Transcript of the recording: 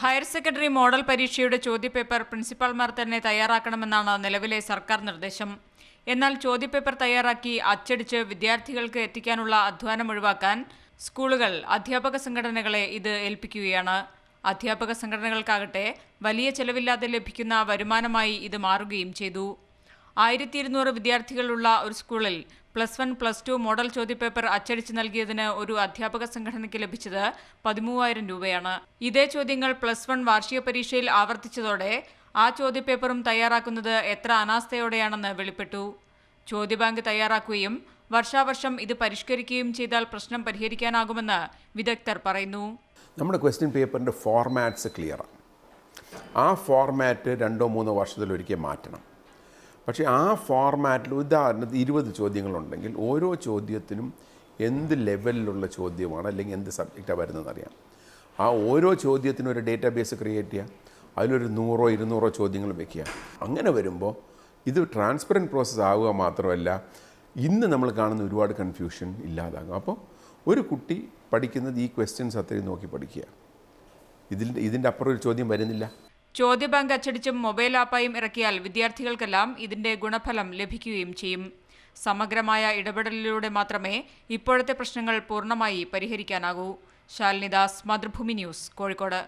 Higher secondary model പരീക്ഷയുടെ ചോദ്യപേപ്പർ പ്രിൻസിപ്പാൾമാർ തന്നെ തയ്യാറാക്കണമെന്നാണ് നിലവിലെ സർക്കാർ നിർദ്ദേശം. എന്നാൽ ചോദ്യപേപ്പർ തയ്യാറാക്കി അച്ചടിച്ച് വിദ്യാർത്ഥികൾക്ക് എത്തിക്കാനുള്ള അധ്വാനം ഒഴിവാക്കാൻ സ്കൂളുകൾ അധ്യാപക സംഘടനകളെ ഇത് ഏൽപ്പിക്കുകയാണ്. അധ്യാപക സംഘടനകൾക്കാകട്ടെ വലിയ ചെലവില്ലാതെ ലഭിക്കുന്ന വരുമാനമായി ഇത് മാറുകയും ചെയ്തു. ആയിരത്തി ഇരുന്നൂറ് വിദ്യാർത്ഥികളുള്ള ഒരു സ്കൂളിൽ plus one plus two model ചോദ്യപേപ്പർ അച്ചടിച്ച് നൽകിയതിന് ഒരു അധ്യാപക സംഘടനയ്ക്ക് ലഭിച്ചത് പതിമൂവായിരം രൂപയാണ്. ഇതേ ചോദ്യങ്ങൾ പ്ലസ് വൺ വാർഷിക പരീക്ഷയിൽ ആവർത്തിച്ചതോടെ ആ ചോദ്യപേപ്പറും തയ്യാറാക്കുന്നത് എത്ര അനാസ്ഥയോടെയാണെന്ന് വെളിപ്പെട്ടു. ചോദ്യബാങ്ക് തയ്യാറാക്കുകയും വർഷാവർഷം ഇത് പരിഷ്കരിക്കുകയും ചെയ്താൽ പ്രശ്നം പരിഹരിക്കാനാകുമെന്ന് വിദഗ്ധർ പറയുന്നു. നമ്മുടെ ക്വസ്റ്റ്യൻ പേപ്പറിന്റെ ഫോർമാറ്റ്സ് ക്ലിയറാണ് ആ ഫോർമാറ്റ് രണ്ടോ മൂന്നോ വർഷത്തിലൊരിക്കൽ മാറ്റണം. പക്ഷേ ആ ഫോർമാറ്റിൽ ഉദാഹരണത്തിന് ഇരുപത് ചോദ്യങ്ങളുണ്ടെങ്കിൽ ഓരോ ചോദ്യത്തിനും എന്ത് ലെവലിലുള്ള ചോദ്യമാണ് അല്ലെങ്കിൽ എന്ത് സബ്ജക്റ്റാണ് വരുന്നതെന്ന് അറിയാം. ആ ഓരോ ചോദ്യത്തിനും ഒരു ഡേറ്റാബേസ് ക്രിയേറ്റ് ചെയ്യുക അതിലൊരു നൂറോ ഇരുന്നൂറോ ചോദ്യങ്ങൾ വെക്കുക. അങ്ങനെ വരുമ്പോൾ ഇത് ട്രാൻസ്പെറന്റ് പ്രോസസ്സ് ആവുക മാത്രമല്ല ഇന്ന് നമ്മൾ കാണുന്ന ഒരുപാട് കൺഫ്യൂഷൻ ഇല്ലാതാകും. അപ്പോൾ ഒരു കുട്ടി പഠിക്കുന്നത് ഈ ക്വസ്റ്റ്യൻസ് അത്രയും നോക്കി പഠിക്കുക. ഇതിന്റെ ഇതിന്റെ അപ്പുറം ഒരു ചോദ്യം വരുന്നില്ല. ചോദ്യബാങ്ക് അച്ചടിച്ചും മൊബൈൽ ആപ്പായും ഇറക്കിയാൽ വിദ്യാർത്ഥികൾക്കെല്ലാം ഇതിന്റെ ഗുണഫലം ലഭിക്കുകയും ചെയ്യും. സമഗ്രമായ ഇടപെടലിലൂടെ മാത്രമേ ഇപ്പോഴത്തെ പ്രശ്നങ്ങൾ പൂർണമായി പരിഹരിക്കാനാകൂ. ശാലിനിദാസ് മാതൃഭൂമി ന്യൂസ് കോഴിക്കോട്.